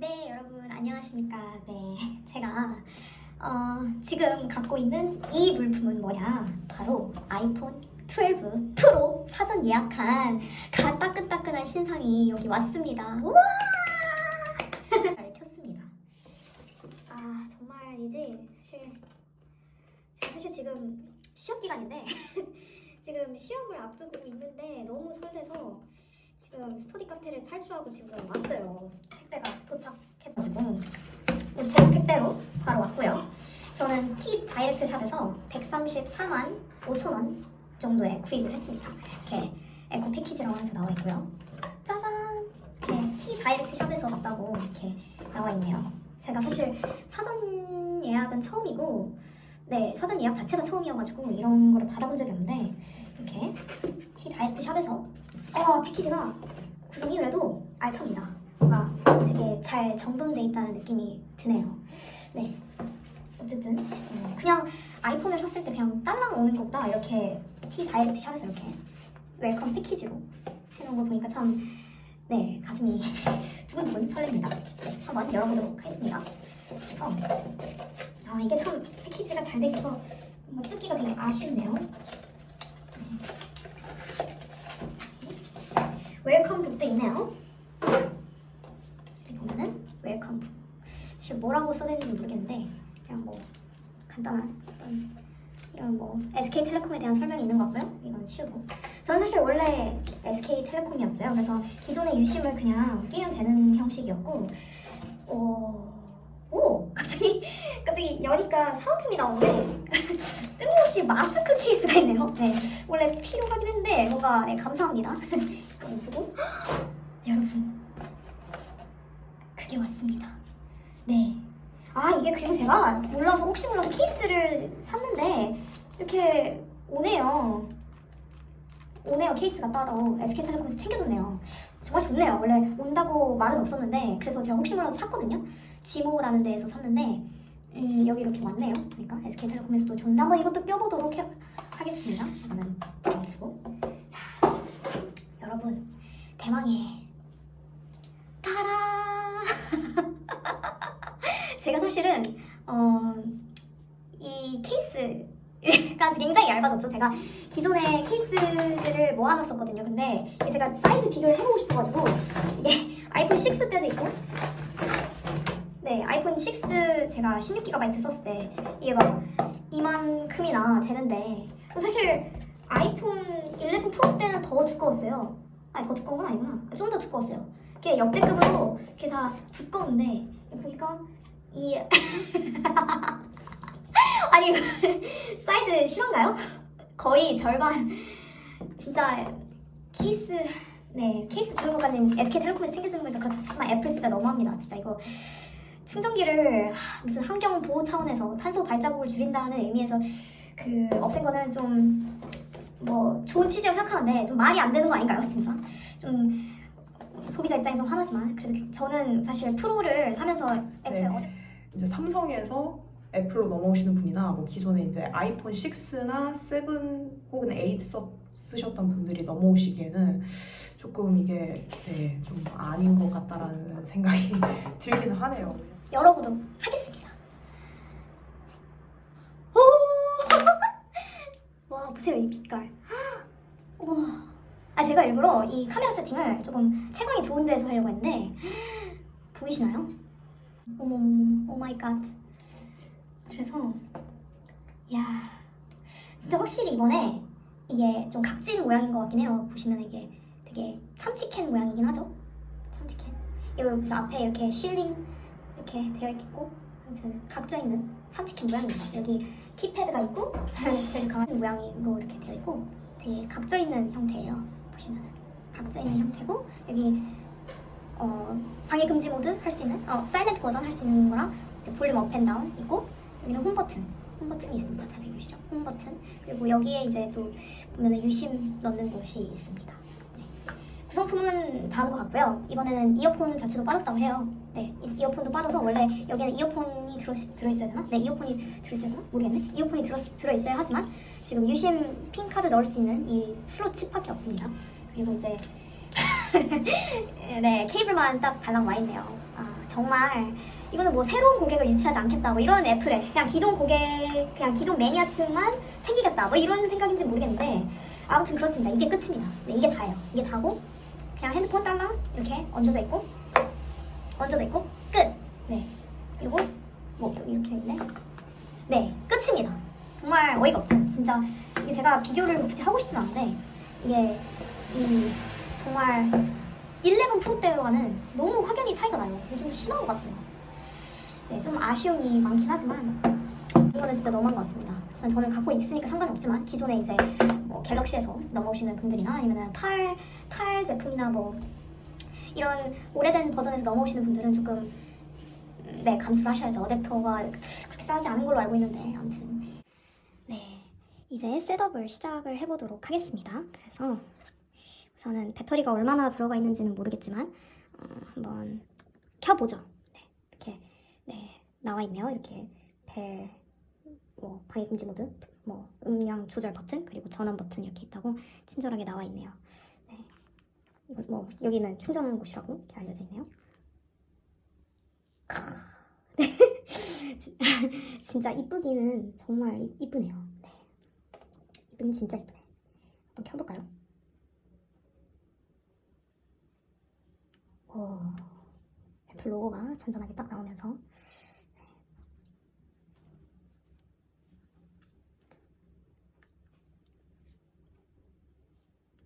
네, 여러분 안녕하십니까? 네, 제가 어, 지금 갖고 있는 이 물품은 뭐냐? 바로 아이폰 12 프로 사전 예약한 가 따끈따끈한 신상이 여기 왔습니다. 우와! 잘 켰습니다. 아 정말 이제 사실 제가 사실 지금 시험 기간인데 지금 시험을 앞두고 있는데 너무 설레서 지금 스터디 카페를 탈주하고 지금 왔어요. 택배가 도착해가지고 우리 제 택배로 바로 왔고요. 저는 T 다이렉트 샵에서 134만 5천 원 정도에 구입을 했습니다. 이렇게 에코 패키지라고 해서 나와 있고요. 짜잔! 이렇게 T 다이렉트 샵에서 왔다고 이렇게 나와 있네요. 제가 사실 사전 예약은 처음이고, 네 사전 예약 자체가 처음이어가지고 이런 거를 받아본 적이 없는데 이렇게 T 다이렉트 샵에서 어 패키지가 구성이 그래도 알찹니다. 뭔가 되게 잘 정돈돼 있다는 느낌이 드네요. 네. 어쨌든 음, 그냥 아이폰을 샀을 때 그냥 딸랑 오는 것보다 이렇게 T 다이렉트 샵에서 이렇게 웰컴 패키지로 해놓은 걸 보니까 참 네 가슴이 두근두근 설렙니다. 네, 한번 열어보도록 하겠습니다. 그래서 아 이게 참 패키지가 잘 돼 있어서 뭔가 뜯기가 되게 아쉽네요. 웰컴 북도 있네요. 여기 보면은 웰컴 북. 사실 뭐라고 써져 있는지 모르겠는데 그냥 뭐 간단한 이런, 이런 뭐 SK텔레콤에 대한 설명이 있는 것 같고요. 이건 치우고. 저는 사실 원래 SK텔레콤이었어요. 그래서 기존의 유심을 그냥 끼면 되는 형식이었고, 어, 갑자기 여니까 사은품이 나오는데 뜬금없이 마스크 케이스가 있네요. 네, 원래 필요하긴 했는데 뭔가 네, 감사합니다. 쓰고 여러분 그게 왔습니다. 네. 아 이게 그리고 제가 몰라서 혹시 몰라서 케이스를 샀는데 이렇게 오네요. 오네요 케이스가 따로 SK텔레콤에서 챙겨줬네요. 정말 좋네요. 원래 온다고 말은 없었는데 그래서 제가 혹시 몰라서 샀거든요. 지모라는 데에서 샀는데 음, 여기 이렇게 왔네요. 그러니까 SK텔레콤에서도 좋은데 한번 이것도 껴보도록 해, 하겠습니다. 이거는 두고 자 여러분 대망의 따라 제가 사실은 어, 이 케이스가 굉장히 얇아졌죠. 제가 기존에 케이스들을 모아놨었거든요. 근데 제가 사이즈 비교를 해보고 싶어가지고 이게 아이폰 6 때도 있고 네 아이폰 6 제가 16GB 썼을 때 이게 막 이만큼이나 되는데 사실 아이폰 11 프로 때는 더 두꺼웠어요. 아니 더 두꺼운 건 아니구나. 좀 더 두꺼웠어요. 이게 역대급으로 이렇게 다 두꺼운데 보니까 이 아니 사이즈 심한가요? 거의 절반 진짜 케이스 네 케이스 주는 것까지는 SK텔레콤에서 챙겨주는 거니까 그렇지만 애플 진짜 너무합니다 진짜 이거 충전기를 하, 무슨 환경 보호 차원에서 탄소 발자국을 줄인다는 의미에서 그 없앤 거는 좀 뭐 좋은 취지라고 생각하는데 좀 말이 안 되는 거 아닌가요 진짜 좀 소비자 입장에서 화나지만 그래서 저는 사실 프로를 사면서 애초에 네. 어려- 이제 삼성에서 애플로 넘어오시는 분이나 뭐 기존에 이제 아이폰 6나 7 혹은 8 써, 쓰셨던 분들이 넘어오시기에는 조금 이게 네, 좀 아닌 것 같다라는 생각이 들기는 하네요. 열어보도록 하겠습니다. 오! 와 보세요 이 빛깔. 와. 아 제가 일부러 이 카메라 세팅을 조금 채광이 좋은 데서 하려고 했는데 보이시나요? 어머 오 마이 갓. 그래서 야 진짜 확실히 이번에 이게 좀 각진 모양인 것 같긴 해요. 보시면 이게 되게 참치캔 모양이긴 하죠. 참치캔. 여기 무슨 앞에 이렇게 쉴링 이렇게 되어 있고 아무튼 각져 있는 참치캔 모양입니다. 여기 키패드가 있고 제일 강한 모양으로 이렇게 되어 있고 되게 각져 있는 형태예요. 보시면 각져 있는 형태고 여기 어, 방해 금지 모드 할 수 있는 어, 사일렌트 버전 할 수 있는 거랑 이제 볼륨 업앤 다운 있고 여기는 홈 버튼 홈 버튼이 있습니다. 자세히 보시죠. 홈 버튼 그리고 여기에 이제 또 보면은 유심 넣는 곳이 있습니다. 네. 구성품은 다음 것 같고요. 이번에는 이어폰 자체도 빠졌다고 해요. 네, 이- 이어폰도 빠져서 원래 여기에는 이어폰이 들어 들어있어야 되나? 네, 이어폰이 들어있어야 되나? 모르겠네. 이어폰이 들어 들어있어야 하지만 지금 유심 핀 카드 넣을 수 있는 이 슬롯 칩밖에 없습니다. 그리고 이제 네 케이블만 딱 달랑 와 있네요. 아 정말 이거는 뭐 새로운 고객을 유치하지 않겠다 뭐 이런 애플에 그냥 기존 고객 그냥 기존 매니아층만 챙기겠다 뭐 이런 생각인지 모르겠는데 아무튼 그렇습니다 이게 끝입니다 네 이게 다예요 이게 다고 그냥 핸드폰 달랑 이렇게 얹어져 있고 얹어져 있고 끝 네 그리고 뭐 이렇게 있네 네 끝입니다 정말 어이가 없죠 진짜 이게 제가 비교를 굳이 하고 싶진 않은데 이게 이 정말 11 프로 때와는 너무 확연히 차이가 나요. 이게 좀 심한 것 같아요. 네, 좀 아쉬움이 많긴 하지만 이거는 진짜 너무한 것 같습니다. 하지만 저는 갖고 있으니까 상관이 없지만 기존에 이제 뭐 갤럭시에서 넘어오시는 분들이나 아니면 8, 8 제품이나 뭐 이런 오래된 버전에서 넘어오시는 분들은 조금 음, 네 감수를 하셔야죠. 어댑터가 그렇게 싸지 않은 걸로 알고 있는데 아무튼 네 이제 셋업을 시작을 해보도록 하겠습니다. 그래서 우선은 배터리가 얼마나 들어가 있는지는 모르겠지만 어, 한번 켜보죠. 네, 이렇게 네 나와 있네요. 이렇게 벨, 뭐 방해 금지 모드, 뭐 음량 조절 버튼 그리고 전원 버튼 이렇게 있다고 친절하게 나와 있네요. 뭐 여기는 충전하는 곳이라고 이렇게 알려져 있네요. 네, 진짜 이쁘기는 정말 이- 이쁘네요. 네, 이쁘긴 진짜 이쁘네. 한번 켜볼까요? 오, 애플 로고가 잔잔하게 딱 나오면서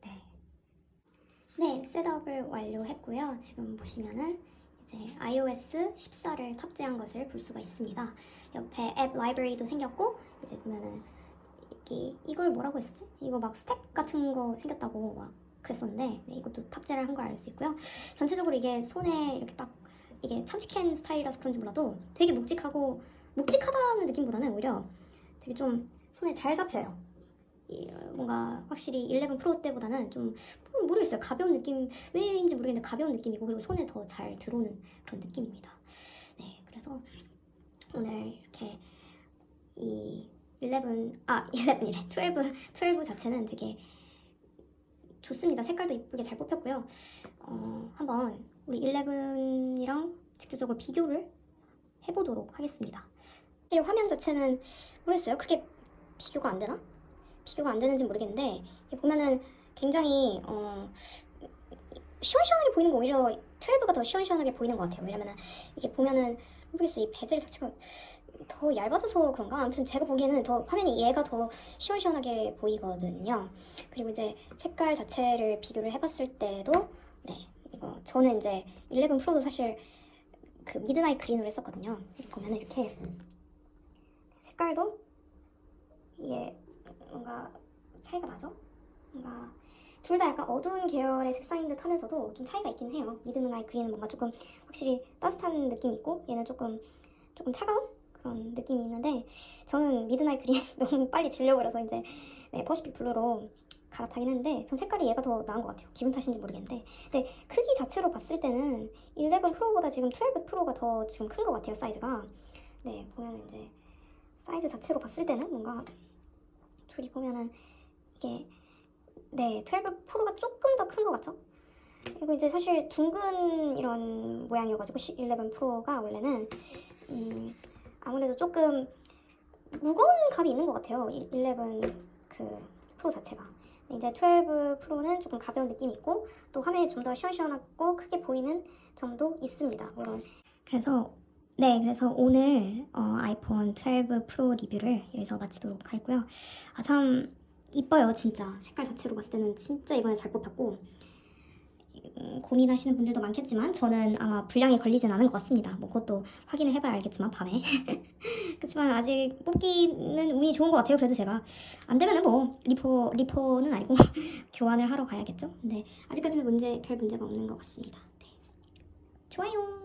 네. 네, 셋업을 완료했고요. 지금 보시면은 이제 iOS 14를 탑재한 것을 볼 수가 있습니다. 옆에 앱 라이브러리도 생겼고 이제 보면은 이게 이걸 뭐라고 했었지? 이거 막 스택 같은 거 생겼다고 막 그랬었는데 네, 이것도 탑재를 한 걸 알 수 있고요. 전체적으로 이게 손에 이렇게 딱 이게 참치캔 스타일이라서 그런지 몰라도 되게 묵직하고 묵직하다는 느낌보다는 오히려 되게 좀 손에 잘 잡혀요. 뭔가 확실히 11 프로 때보다는 좀 음, 모르겠어요. 가벼운 느낌 왜인지 모르겠는데 가벼운 느낌이고 그리고 손에 더 잘 들어오는 그런 느낌입니다. 네, 그래서 오늘 이렇게 이 11, 아 11이래 12, 12 자체는 되게 좋습니다. 색깔도 이쁘게 잘 뽑혔고요. 어, 한번 우리 11이랑 직접적으로 비교를 해보도록 하겠습니다. 사실 화면 자체는 모르겠어요. 크게 비교가 안 되나? 비교가 안 되는지 모르겠는데 보면은 굉장히 어, 시원시원하게 보이는 거 오히려 12가 더 시원시원하게 보이는 것 같아요. 왜냐면은 이게 보면은 모르겠어요. 이 베젤 자체가 더 얇아져서 그런가? 아무튼 제가 보기에는 더 화면이 얘가 더 시원시원하게 보이거든요. 그리고 이제 색깔 자체를 비교를 해봤을 때도 네 이거 저는 이제 11 프로도 사실 그 미드나잇 그린으로 했었거든요. 보면은 이렇게 색깔도 이게 뭔가 차이가 나죠? 뭔가 둘 다 약간 어두운 계열의 색상인 듯 하면서도 좀 차이가 있긴 해요. 미드나잇 그린은 뭔가 조금 확실히 따뜻한 느낌이 있고 얘는 조금 조금 차가운 그런 느낌이 있는데 저는 미드나잇 그린 너무 빨리 질려버려서 이제 네, 퍼시픽 블루로 갈아타긴 했는데 전 색깔이 얘가 더 나은 것 같아요. 기분 탓인지 모르겠는데 근데 크기 자체로 봤을 때는 11 프로보다 지금 12 프로가 더 지금 큰 것 같아요 사이즈가 네 보면 이제 사이즈 자체로 봤을 때는 뭔가 둘이 보면은 이게 네 12 프로가 조금 더 큰 것 같죠? 그리고 이제 사실 둥근 이런 모양이어가지고 11 프로가 원래는 음, 아무래도 조금 무거운 감이 있는 것 같아요. 11그 프로 자체가. 이제 12 프로는 조금 가벼운 느낌이 있고 또 화면이 좀 더 시원시원하고 크게 보이는 점도 있습니다. 물론. 그래서 네, 그래서 오늘 어, 아이폰 12 프로 리뷰를 여기서 마치도록 하겠고요. 아 참 이뻐요, 진짜. 색깔 자체로 봤을 때는 진짜 이번에 잘 뽑혔고 음, 고민하시는 분들도 많겠지만 저는 아마 불량이 걸리진 않은 것 같습니다. 뭐 그것도 확인을 해봐야 알겠지만 밤에. 그렇지만 아직 뽑기는 운이 좋은 것 같아요. 그래도 제가 안 되면은 뭐 리퍼 리퍼는 아니고 교환을 하러 가야겠죠. 근데 아직까지는 문제 별 문제가 없는 것 같습니다. 네. 좋아요.